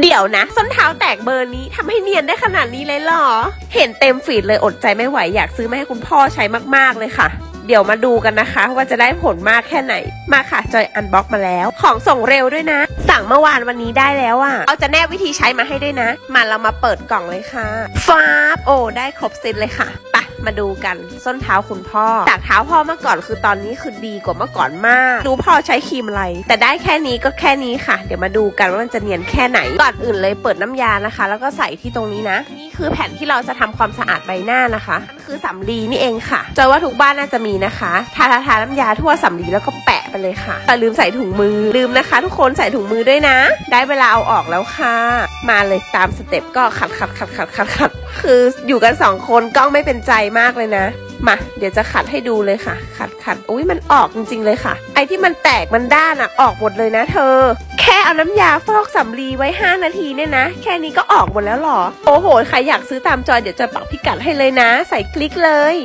เดี๋ยวนะ ส้นเท้าแตกเบอร์นี้ทำให้เนียนได้ขนาดนี้เลยเหรอ เห็นเต็มฟีดเลยอดใจไม่ไหวอยากซื้อมาให้คุณพ่อใช้มากๆเลยค่ะ เดี๋ยวมาดูกันนะคะ ว่าจะได้ผลมากแค่ไหน มาค่ะจอยอันบ็อกมาแล้ว ของส่งเร็วด้วยนะ สั่งเมื่อวานวันนี้ได้แล้วอะ่ะเอาจะแนบวิธีใช้มาให้ด้วยนะ มาเรามาเปิดกล่องเลยค่ะฟ้าบโอ้ได้ครบเซตเลยค่ะ มาดูกันส้นเท้าคุณพ่อ จากเท้าพ่อเมื่อก่อนคือตอนนี้คือดีกว่าเมื่อก่อนมาก รู้พ่อใช้ครีมอะไร แต่ได้แค่นี้ก็แค่นี้ค่ะ เดี๋ยวมาดูกันว่ามันจะเนียนแค่ไหน ก่อนอื่นเลยเปิดน้ำยานะคะ แล้วก็ใส่ที่ตรงนี้นะ นี่คือแผ่นที่เราจะทำความสะอาดใบหน้านะคะนั่นคือสำลีนี่เองค่ะจอยว่าทุกบ้านน่าจะมีนะคะทาทาทาน้ำยาทั่วสำลีแล้วก็แปะไปเลยค่ะแต่ลืมใส่ถุงมือลืมนะคะ ทุกคนใส่ถุงมือด้วยนะ ได้เวลาเอาออกแล้วค่ะ มาเลยตามสเต็ปก็ขัดขัดขัดขัดขัดขัดคืออยู่กันสองคนกล้องไม่เป็นใจมากเลยนะมาเดี๋ยวจะขัดให้ดูเลยค่ะ ขัดขัดอุ้ยมันออกจริงๆเลยค่ะ ไอ้ที่มันแตกมันด้านอะออกหมดเลยนะเธอ แค่เอาน้ำยาฟอกสำลีไว้ 5 นาทีเนี่ยนะ แค่นี้ก็ออกหมดแล้วหรอ โอ้โห ใครอยากซื้อตามจอยเดี๋ยวจะปักพิกัดให้เลยนะ ใส่คลิกเลย